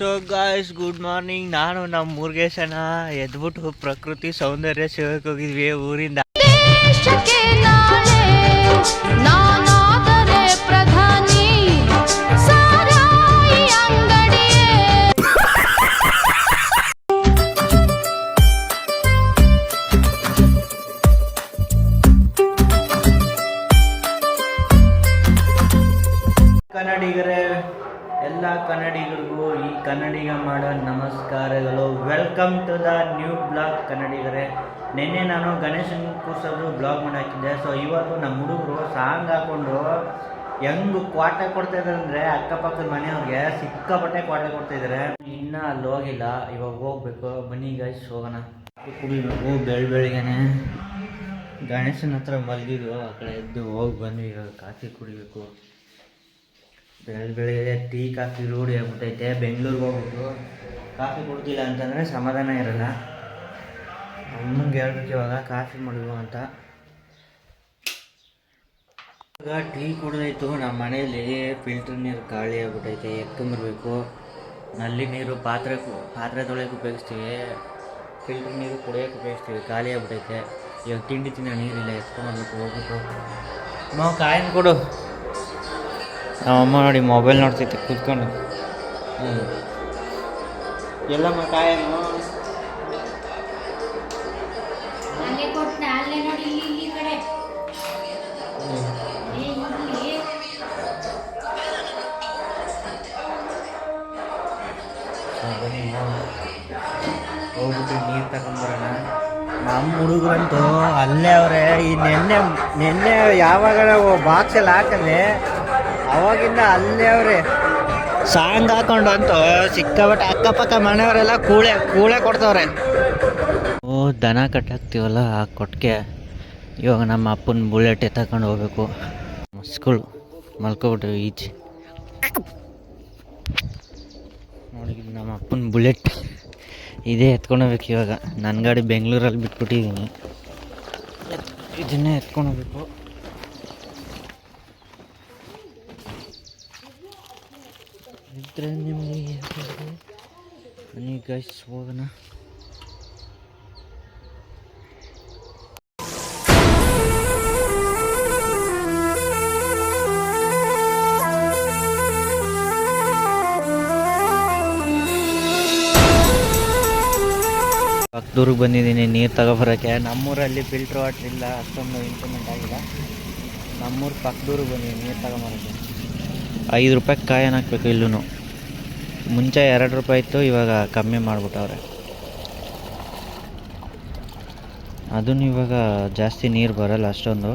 So guys good morning ನಾನು ನಮ್ಮ ಮುರುಗೇಶನ ಎದ್ಬಿಟ್ಟು ಪ್ರಕೃತಿ ಸೌಂದರ್ಯ ಸೇವಕ್ಕೆ ಹೋಗಿದ್ವಿ ಊರಿಂದ. ಕನ್ನಡಿಗ ಮಾಡೋ ನಮಸ್ಕಾರಗಳು. Welcome to the new blog ಕನ್ನಡಿಗರೇ. ನಿನ್ನೆ ನಾನು ಗಣೇಶನ್ ಕೂರ್ಸೋದು ಬ್ಲಾಗ್ ಮಾಡಿ ಹಾಕಿದ್ದೆ ಸೊ ಇವತ್ತು ನಮ್ಮ ಹುಡುಗರು ಸಾಂಗ್ ಹಾಕೊಂಡು ಹೆಂಗ್ ಕ್ವಾಟ ಕೊಡ್ತಾ ಇದಾರೆ ಅಂದರೆ ಅಕ್ಕಪಕ್ಕದ ಮನೆಯವ್ರಿಗೆ ಸಿಕ್ಕಾಪಟ್ಟೆ ಕ್ವಾಟೆ ಕೊಡ್ತಾ ಇದ್ದಾರೆ ಇನ್ನೂ ಅಲ್ಲಿ ಹೋಗಿಲ್ಲ. ಇವಾಗ ಹೋಗ್ಬೇಕು. ಬನ್ನಿ ಗೈಸ್ ಹೋಗೋಣ. ಕುಡಿಬೇಕು, ಬೆಳ್ ಬೆಳಿಗ್ಗೆನೆ. ಗಣೇಶನ ಹತ್ರ ಮಲಗಿದ್ವು. ಆ ಕಡೆ ಎದ್ದು ಹೋಗಿ ಬಂದ್ವಿ. ಇವಾಗ ಕಾಫಿ ಕುಡಿಬೇಕು. ಬೆಳಗ್ಗೆ ಬೆಳಗ್ಗೆ ಟೀ, ಕಾಫಿ, ರೂಢಿ ಆಗ್ಬಿಟ್ಟೈತೆ. ಬೆಂಗಳೂರಿಗೆ ಹೋಗ್ಬಿಟ್ಟು ಕಾಫಿ ಕುಡಿದಿಲ್ಲ ಅಂತಂದರೆ ಸಮಾಧಾನ ಇರಲ್ಲ. ಅಮ್ಮಂಗೆ ಹೇಳ್ಬೇಕು ಇವಾಗ, ಕಾಫಿ ಮಾಡಿದ್ವು ಅಂತ. ಇವಾಗ ಟೀ ಕುಡಿದಾಯ್ತು ನಮ್ಮ ಮನೆಯಲ್ಲಿ ಫಿಲ್ಟರ್ ನೀರು ಖಾಲಿ ಆಗ್ಬಿಟ್ಟೈತೆ ಎತ್ಕೊಂಬರ್ಬೇಕು ನಲ್ಲಿ ನೀರು ಪಾತ್ರೆ ಪಾತ್ರೆ ತೊಳೆಯೋಕೆ ಉಪಯೋಗಿಸ್ತೀವಿ. ಫಿಲ್ಟರ್ ನೀರು ಕುಡಿಯೋಕೆ ಉಪಯೋಗಿಸ್ತೀವಿ, ಖಾಲಿ ಆಗ್ಬಿಟ್ಟೈತೆ. ಇವಾಗ ತಿಂಡಿ ತಿನ್ನೋ ನೀರಿಲ್ಲ ಎತ್ಕೊಂಬರ್ಬೇಕು ಹೋಗ್ಬಿಟ್ಟು. ನಾವು ಕಾಯಿನ ಕೊಡು. ನಮ್ಮಮ್ಮ ನೋಡಿ ಮೊಬೈಲ್ ನೋಡ್ತೈತೆ ಕುತ್ಕೊಂಡು. ಹ್ಞೂ ಎಲ್ಲಮ್ಮ ಕಾಯನು ಹಂಗೆ ಅಲ್ಲೇ ನೋಡಿ ಇಲ್ಲಿ ಇಲ್ಲಿ ಕಡೆ. ಏ ಇಲ್ಲಿ ಹೋಗ್ಬಿಟ್ಟು ನೀರು ತಗೊಂಬರೋಣ ನಮ್ಮ ಹುಡುಗರಂತೂ ಅಲ್ಲೇ ಅವರೇ ಈ ನೆನ್ನೆ ನೆನ್ನೆ ಯಾವಾಗ ಬಾಕ್ಸಲ್ಲಿ ಹಾಕಂದೆ. ಅವಾಗಿಂದ ಅಲ್ಲೇ ಅವರೇ. ಸಾಂಗ್ ಹಾಕೊಂಡು ಅಂತೂ ಸಿಕ್ಕಾಬಟ್ಟೆ ಅಕ್ಕಪಕ್ಕ ಮನೆಯವರೆಲ್ಲ ಕೂಳೆ ಕೂಳೆ ಕೊಡ್ತವ್ರೆ. ಓ, ದನ ಕಟ್ಟಾಕ್ತೀವಲ್ಲ ಆ ಕೊಟ್ಟಿಗೆ ಇವಾಗ ನಮ್ಮ ಅಪ್ಪನ ಬುಲೆಟ್ ಎತ್ತಕೊಂಡು ಹೋಗ್ಬೇಕು. ಮಸ್ಗಳು ಮಲ್ಕೋಬಿಟ್ಟು ಈಚೆ. ನೋಡಿ ನಮ್ಮ ಅಪ್ಪನ ಬುಲೆಟ್. ಇದೇ ಎತ್ಕೊಂಡು ಹೋಗ್ಬೇಕು ಇವಾಗ. ನನ್ನ ಗಾಡಿ ಬೆಂಗಳೂರಲ್ಲಿ ಬಿಟ್ಬಿಟ್ಟಿದ್ದೀನಿ. ಇದನ್ನೇ ಎತ್ಕೊಂಡು ಹೋಗ್ಬೇಕು. ಇದ್ರೆ ನಿಮಗೆ ಹೋಗೋಣ. ದೂರಿಗೆ ಬಂದಿದ್ದೀನಿ, ನೀರು ತಗೊಬರೋಕ್ಕೆ. ನಮ್ಮೂರಲ್ಲಿ ಫಿಲ್ಟ್ರ್ ವಾಟ್ರ್ ಇಲ್ಲ, ಅಷ್ಟೊಂದು ಇಂಪ್ರೂವ್ಮೆಂಟ್ ಆಗಿಲ್ಲ. ನಮ್ಮೂರು ಪಕ್ಕದೂರಿಗೆ ಬಂದಿದ್ದೀನಿ, ನೀರು ತಗೊಂಬರೋಕ್ಕೆ. ಐದು ರೂಪಾಯಿ ಕಾಯನ್ ಹಾಕ್ಬೇಕು ಇಲ್ಲೂ ಮುಂಚೆ ಎರಡು ರೂಪಾಯಿ ಇತ್ತು, ಇವಾಗ ಕಮ್ಮಿ ಮಾಡಿಬಿಟ್ಟವ್ರೆ. ಅದನ್ನು ಇವಾಗ ಜಾಸ್ತಿ ನೀರು ಬರಲ್ಲ ಅಷ್ಟೊಂದು.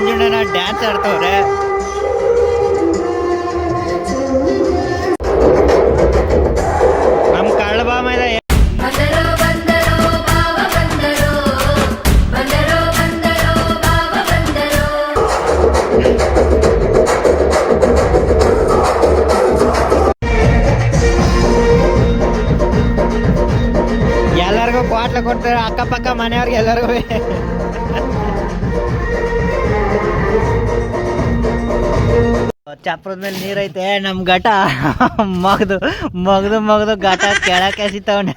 ನಂಜುಂಡನ ಡ್ಯಾನ್ಸ್ ಆಡ್ತವ್ರೆ. ನಮ್ಮ ಬಂದರೋ ಬಾವ ಬಂದರೋ. ಎಲ್ಲರಿಗೂ ಕ್ವಾಟ್ಲ ಕೊಡ್ತಾರೆ ಅಕ್ಕಪಕ್ಕ ಮನೆಯವ್ರಿಗೆ ಎಲ್ಲರಿಗೂ. ಚಪ್ರದ ಮೇಲೆ ನೀರೈತೆ ನಮ್ಮ ಘಟ. ಮಗದು ಮಗದು ಮಗದು ಘಟ ಕೆಳಕ್ಕೆ ಎಸಿತವನೆ.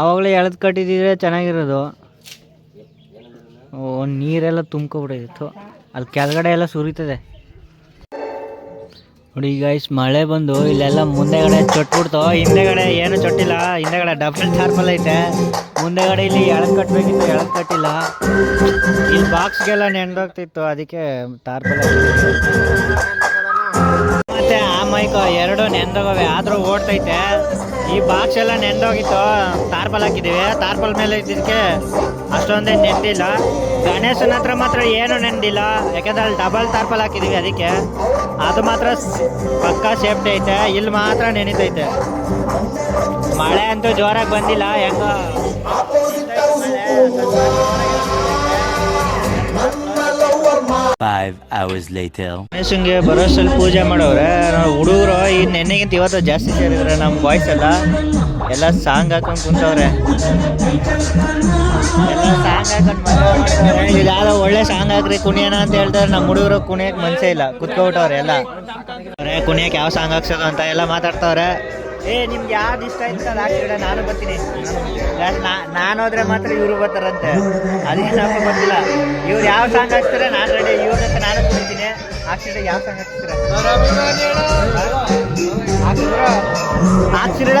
ಅವಾಗಲೇ ಎಳೆದು ಕಟ್ಟಿದ್ರೆ ಚೆನ್ನಾಗಿರೋದು. ಓ, ನೀರೆಲ್ಲ ತುಂಬ್ಕೊಬಿಟ್ಟಿತ್ತು ಅಲ್ಲಿ ಕೆಳಗಡೆ ಎಲ್ಲ ಸುರಿತದೆ. ನೋಡಿ ಗೈಸ್ ಮಳೆ ಬಂದು ಇಲ್ಲೆಲ್ಲ ಮುಂದೆಗಡೆ ಚೊಟ್ಬಿಡ್ತು. ಹಿಂದೆಗಡೆ ಏನು ಚೊಟ್ಟಿಲ್ಲ, ಹಿಂದೆಗಡೆ ಡಬಲ್ ಟಾರ್ಪಲ್ ಐತೆ. ಮುಂದೆಗಡೆ ಇಲ್ಲಿ ಎಳ ಕಟ್ಟಬೇಕಿತ್ತು ಎಳಕ್ ಕಟ್ಟಿಲ್ಲ. ಇಲ್ಲಿ ಬಾಕ್ಸ್ಗೆಲ್ಲ ನೆಂದೋಗ್ತಿತ್ತು ಅದಕ್ಕೆ ಟಾರ್ಪಲ್ ಮತ್ತೆ ಆ ಮೈಕ್ ಎರಡು ನೆಂದೋಗವೆ ಆದರೂ ಓಡ್ತೈತೆ. ಈ ಬಾಕ್ಸ್ ಎಲ್ಲ ನೆಂದೋಗಿತ್ತು. ತಾರ್ಪಲ್ ಹಾಕಿದ್ದೀವಿ. ತಾರ್ಪಲ್ ಮೇಲೆ ಇದ್ದಿದ್ದಕ್ಕೆ ಅಷ್ಟೊಂದೇ ನೆಂದಿಲ್ಲ. ಗಣೇಶನ ಹತ್ರ ಮಾತ್ರ ಏನು ನೆಂದಿಲ್ಲ. ಯಾಕಂದ್ರೆ ಅಲ್ಲಿ ಡಬಲ್ ತಾರ್ಪಲ್ ಹಾಕಿದ್ದೀವಿ ಅದಕ್ಕೆ. ಅದು ಮಾತ್ರ ಪಕ್ಕ ಸೇಫ್ಟಿ ಐತೆ. ಇಲ್ಲಿ ಮಾತ್ರ ನೆನೀತೈತೆ. ಮಳೆ ಅಂತೂ ಜೋರಾಗಿ ಬಂದಿಲ್ಲ. ಹೆಂಗ Five hours later. ಮೈಸೂರಿಗೆ ಬರೋಷ್ಟಲ್ಲಿ ಪೂಜೆ ಮಾಡೋರೆ ಹುಡುಗರು, ಈ ನೆನ್ನೆಗಿಂತ ಇವತ್ತು ಜಾಸ್ತಿ ಸೇರಿದ್ರೆ ನಮ್ಮ ಬಾಯ್ಸ್ ಎಲ್ಲ ಎಲ್ಲ ಸಾಂಗ್ ಹಾಕೊಂಡು ಕುಂತವ್ರೆ. ಎಲ್ಲ ಸಾಂಗ್ ಒಳ್ಳೆ ಸಾಂಗ್ ಹಾಕ್ರಿ, ಕುಣಿಯೋಣ ಅಂತ ಹೇಳ್ತಾರೆ ನಮ್ಮ ಹುಡುಗರು ಕುಣಿಯಕ್ಕೆ ಮನಸ್ಸೇ ಇಲ್ಲ. ಕುತ್ಕೊಬಿಟ್ಟವ್ರೆ ಎಲ್ಲ. ಕುಣಿಯಕ್ಕೆ ಯಾವ ಸಾಂಗ್ ಹಾಕ್ಸೋದು ಅಂತ ಎಲ್ಲ ಮಾತಾಡ್ತವ್ರೆ. ಏ, ನಿಮ್ಗೆ ಯಾವ್ದು ಇಷ್ಟ ಆಯ್ತು ಅದು ನಾನು ಬರ್ತೀನಿ. ನಾನು ಹೋದ್ರೆ ಮಾತ್ರ ಇವರು ಬರ್ತಾರಂತೆ. ಅದೇ ನಮ್ಗೆ ಗೊತ್ತಿಲ್ಲ. ಇವ್ರು ಯಾವ ಸಾಂಗ್ ಹಾಕ್ತಾರೆ, ನಾನು ರೆಡಿ ಇವ್ರ ಹತ್ರ ನಾನು ಕುಣಿತೀನಿ ಹಾಕ್ಸಿದ್ರೆ ಯಾವ ಸಾಂಗ್ ಹಾಕ್ತೀರ ಹಾಕ್ಸಿರ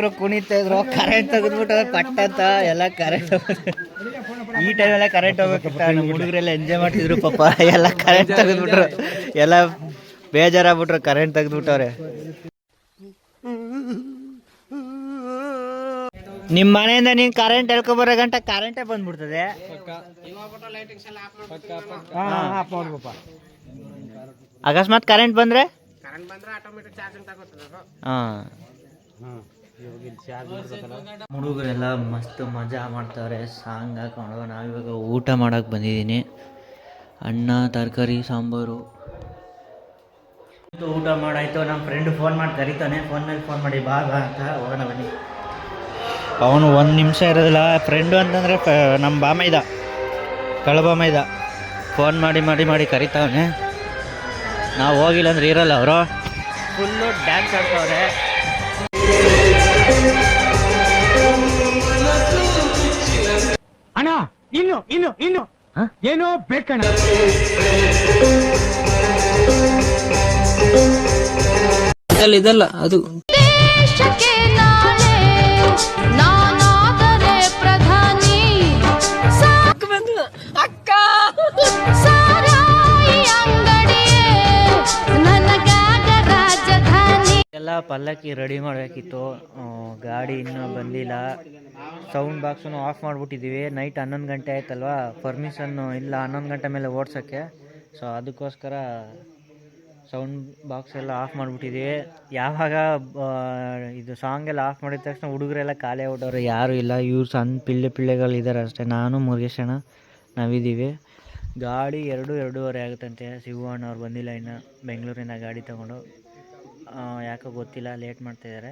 ಹುಡುಗರು ಕುಣಿತಾ ಇದ್ರು ಕರೆಂಟ್ ತೆಗೆದ್ಬಿಟ್ಟು ಪಟ್ಟಂತ ಎಲ್ಲ ಕರೆಂಟ್ ಈ ಟೈಮ್ ಎಲ್ಲ ಕರೆಂಟ್ ಹೋಗ್ಬೇಕಿತ್ತ. ನಮ್ಮ ಹುಡುಗರೆಲ್ಲ ಎಂಜಾಯ್ ಮಾಡ್ತಿದ್ರು ಪಾಪ. ಎಲ್ಲ ಕರೆಂಟ್ ತೆಗೆದ್ಬಿಟ್ರು. ಎಲ್ಲ ಬೇಜಾರಾಗ್ಬಿಟ್ರು ಕರೆಂಟ್ ತೆಗೆದ್ಬಿಟ್ಟವ್ರೆ. ನಿಮ್ಮ ಮನೆಯಿಂದ ನೀನು ಕರೆಂಟ್ ಎಳ್ಕೊಬರೋ ಗಂಟ ಕರೆಂಟೇ ಬಂದ್ಬಿಡ್ತದೆ. ಅಕಸ್ಮಾತ್ ಕರೆಂಟ್ ಬಂದ್ರೆ? ಹಾಂ. ಹುಡುಗರೆಲ್ಲ ಮಸ್ತ್ ಮಜಾ ಮಾಡ್ತಾರೆ ಸಾಂಗ್ ಹಾಕೊಂಡು. ನಾವಿವಾಗ ಊಟ ಮಾಡಕ್ಕೆ ಬಂದಿದ್ದೀನಿ. ಅನ್ನ ತರಕಾರಿ ಸಾಂಬಾರು. ಇದು ಊಟ ಮಾಡಾಯ್ತು. ನಮ್ಮ ಫ್ರೆಂಡ್ ಫೋನ್ ಮಾಡಿ ಕರಿತಾನೆ. ಫೋನ್ ಮೇಲೆ ಫೋನ್ ಮಾಡಿ ಬಾ ಬಾ ಅಂತ ಹೋಗೋಣ ಬನ್ನಿ. ಅವನು ಒಂದು ನಿಮಿಷ ಇರೋದಿಲ್ಲ. ಫ್ರೆಂಡು ಅಂತಂದರೆ ನಮ್ಮ ಬಾಮೈದ ಕಳಬಾಮೈದ ಫೋನ್ ಮಾಡಿ ಮಾಡಿ ಮಾಡಿ ಕರಿತಾವನೆ. ನಾವು ಹೋಗಿಲ್ಲ ಅಂದ್ರೆ ಇರಲ್ಲ ಅವರು. ಫುಲ್ಲು ಡ್ಯಾನ್ಸ್ ಆಡ್ತಾವ್ರೆ. ಇನ್ನು ಇನ್ನು ಇನ್ನು. ಏನೋ ಬೇಕಣ್ಣ. ದೇಶಕ್ಕೆ ಪಲ್ಲಕ್ಕಿ ರೆಡಿ ಮಾಡಬೇಕಿತ್ತು. ಗಾಡಿ ಇನ್ನೂ ಬಂದಿಲ್ಲ. ಸೌಂಡ್ ಬಾಕ್ಸನ್ನು ಆಫ್ ಮಾಡಿಬಿಟ್ಟಿದ್ದೀವಿ ನೈಟ್ ಹನ್ನೊಂದು ಗಂಟೆ ಆಯ್ತಲ್ವಾ? ಪರ್ಮಿಷನ್ನು ಇಲ್ಲ ಹನ್ನೊಂದು ಗಂಟೆ ಮೇಲೆ ಓಡ್ಸೋಕ್ಕೆ. ಸೊ ಅದಕ್ಕೋಸ್ಕರ ಸೌಂಡ್ ಬಾಕ್ಸ್ ಎಲ್ಲ ಆಫ್ ಮಾಡಿಬಿಟ್ಟಿದ್ದೀವಿ ಯಾವಾಗ ಇದು ಸಾಂಗ್ ಎಲ್ಲ ಆಫ್ ಮಾಡಿದ ತಕ್ಷಣ ಹುಡುಗರೆಲ್ಲ ಖಾಲಿ ಹೊಟ್ಟವ್ರು ಯಾರೂ ಇಲ್ಲ. ಇವ್ರು ಸಣ್ಣ ಪಿಳ್ಳೆ ಪಿಳ್ಳೆಗಳಿದ್ದಾರೆ ಅಷ್ಟೇ. ನಾನು, ಮುರುಗೇಶಣ್ಣ, ನಾವಿದ್ದೀವಿ. ಗಾಡಿ ಎರಡು ಎರಡೂವರೆ ಆಗುತ್ತಂತೆ. ಶಿವಣ್ಣ ಅವ್ರು ಬಂದಿಲ್ಲ ಇನ್ನು. ಬೆಂಗಳೂರಿನ ಗಾಡಿ ತಗೊಂಡು. ಯಾಕೋ ಗೊತ್ತಿಲ್ಲ ಲೇಟ್ ಮಾಡ್ತಾಯಿದ್ದಾರೆ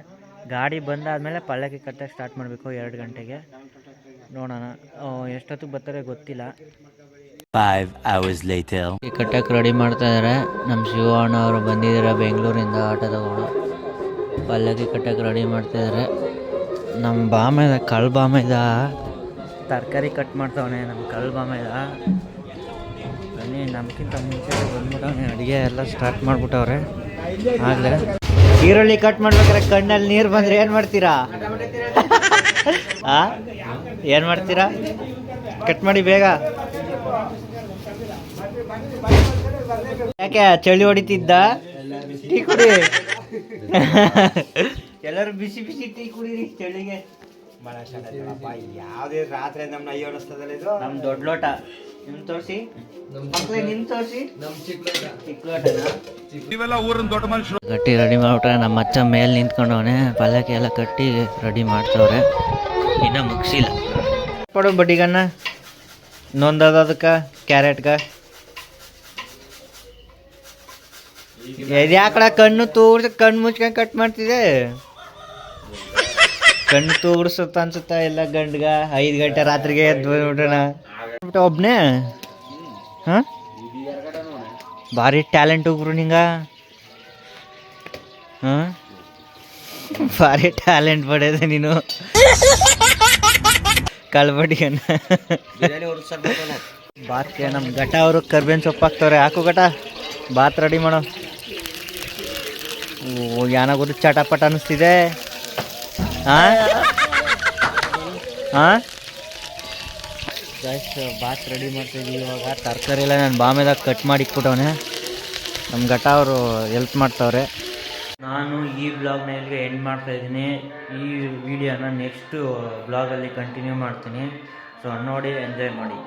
ಗಾಡಿ ಬಂದಾದಮೇಲೆ ಪಲ್ಲಕ್ಕಿ ಕಟ್ಟಕ್ಕೆ ಸ್ಟಾರ್ಟ್ ಮಾಡಬೇಕು ಎರಡು ಗಂಟೆಗೆ. ನೋಡೋಣ. ಎಷ್ಟೊತ್ತಿಗೆ ಬರ್ತಾರೆ ಗೊತ್ತಿಲ್ಲ. Five hours later. ಕಟ್ಟಕ್ಕೆ ರೆಡಿ ಮಾಡ್ತಾ ಇದ್ದಾರೆ ನಮ್ಮ ಶಿವಣ್ಣ ಅವರು ಬಂದಿದ್ದಾರೆ ಬೆಂಗಳೂರಿಂದ ಆಟೋ ತಗೊಂಡು. ಪಲ್ಲಕ್ಕಿ ಕಟ್ಟಕ್ಕೆ ರೆಡಿ ಮಾಡ್ತಾ ಇದ್ದಾರೆ ನಮ್ಮ ಬಾಮೆದ ಕಳ್ ಬಾಮೆದ ತರಕಾರಿ ಕಟ್ ಮಾಡ್ತಾವನೆ ನಮ್ಮ ಕಳ್ ಬಾಮೆದ ಬನ್ನಿ ನಮ್ಗಿಂತ ಮುಂಚೆ ಬಂದ್ಬಿಟ್ಟವನೆ. ಅಡುಗೆ ಎಲ್ಲ ಸ್ಟಾರ್ಟ್ ಮಾಡ್ಬಿಟ್ಟವ್ರೆ. ಆಗಲೇ ಈರುಳ್ಳಿ ಕಟ್ ಮಾಡ್ಬೇಕಾದ್ರೆ ಕಣ್ಣಲ್ಲಿ ನೀರು ಬಂದ್ರೆ ಏನು ಮಾಡ್ತೀರಾ? ಆ? ಏನು ಮಾಡ್ತೀರಾ? ಕಟ್ ಮಾಡಿ ಬೇಗ. ಯಾಕೆ ಚಳಿ ಹೊಡಿತಿದ್ದ? ಟೀ ಕುಡಿ. ಎಲ್ಲರೂ ಬಿಸಿ ಬಿಸಿ ಟೀ ಕುಡೀರಿ ಚಳಿಗೆ. ಯಾವ್ದೇ ರಾತ್ರಿ ನಮ್ನ ಅಯ್ಯೋ ಅನಿಸ್ತದಲ್ಲ ಇದು ನಮ್ ದೊಡ್ಡ ಲೋಟ. ನಿಮ್ ತೋರ್ಸಿ? ಮಕ್ಳೇ ನಿಮ್ ತೋರ್ಸಿ? ಚಿಕ್ಕ ಲೋಟನ? ಗಟ್ಟಿ ರೆಡಿ ಮಾಡ್ಬಿಟ್ರೆ ನಮ್ಮ ಅಚ್ಚ ಮೇಲೆ ನಿಂತ್ಕೊಂಡವನೆ ಪಲ್ಲಕ್ಕಿ ಎಲ್ಲ ಕಟ್ಟಿ ರೆಡಿ ಮಾಡ್ತವ್ರೆ. ಇನ್ನ ಮುಗಿಸಿಲ್ಲ. ಕೊಡು ಬಡ್ಡಿಗನ್ನ ನೊಂದದಕ್ಕೆ ಕ್ಯಾರೆಟ್ಗ. ಯಾಕಡ ಕಣ್ಣು ತೂರ್ಸ ಕಣ್ಣು ಮುಚ್ಕೊಂಡು ಕಟ್ ಮಾಡ್ತಿದೆ? ಕಣ್ಣು ತೂರ್ಸುತ್ತ ಅನ್ಸುತ್ತ ಎಲ್ಲ ಗಂಡ್ಗ? ಐದು ಗಂಟೆ ರಾತ್ರಿಗೆ ಎದ್ದು ಬಂದ್ಬಿಟ್ಟಣ ಒಬ್ನೇ? ಹಾ? ಭಾರಿ ಟ್ಯಾಲೆಂಟ್ ಒಬ್ರು ನಿಂಗ. ಹಾ? ಭಾರಿ ಟ್ಯಾಲೆಂಟ್ ಪಡೆದ ನೀನು. ಕಳ್ಬಡಿಗನ. ಬಾತ್ಗೆ ನಮ್ಮ ಘಟ ಅವರು ಕರ್ಬೇನ್ ಸೊಪ್ಪು ಹಾಕ್ತವ್ರೆ. ಹಾಕು ಘಟ. ಬಾತ್ ರೆಡಿ ಮಾಡೋ. ಓ ಯಾನಾಗೋದು ಚಟಪಟ ಅನ್ನಿಸ್ತಿದೆ ಹಾಂ ಬಾತ್ ರೆಡಿ ಮಾಡ್ತಿದ್ವಿ ಇವಾಗ. ತರಕಾರಿ ಎಲ್ಲ ನಾನು ಬಾಮೆದಾಗ ಕಟ್ ಮಾಡಿ ಇಟ್ಬಿಟ್ಟವನೆ ನಮ್ಮ ಘಟ ಅವರು ಹೆಲ್ಪ್ ಮಾಡ್ತವ್ರೆ. ನಾನು ಈ ಬ್ಲಾಗ್ನ ಇಲ್ಲಿಗೆ ಎಂಡ್ ಮಾಡ್ತಾ ಇದ್ದೀನಿ. ಈ ವಿಡಿಯೋನ ನೆಕ್ಸ್ಟು ಬ್ಲಾಗಲ್ಲಿ ಕಂಟಿನ್ಯೂ ಮಾಡ್ತೀನಿ. ಸೊ ನೋಡಿ ಎಂಜಾಯ್ ಮಾಡಿ.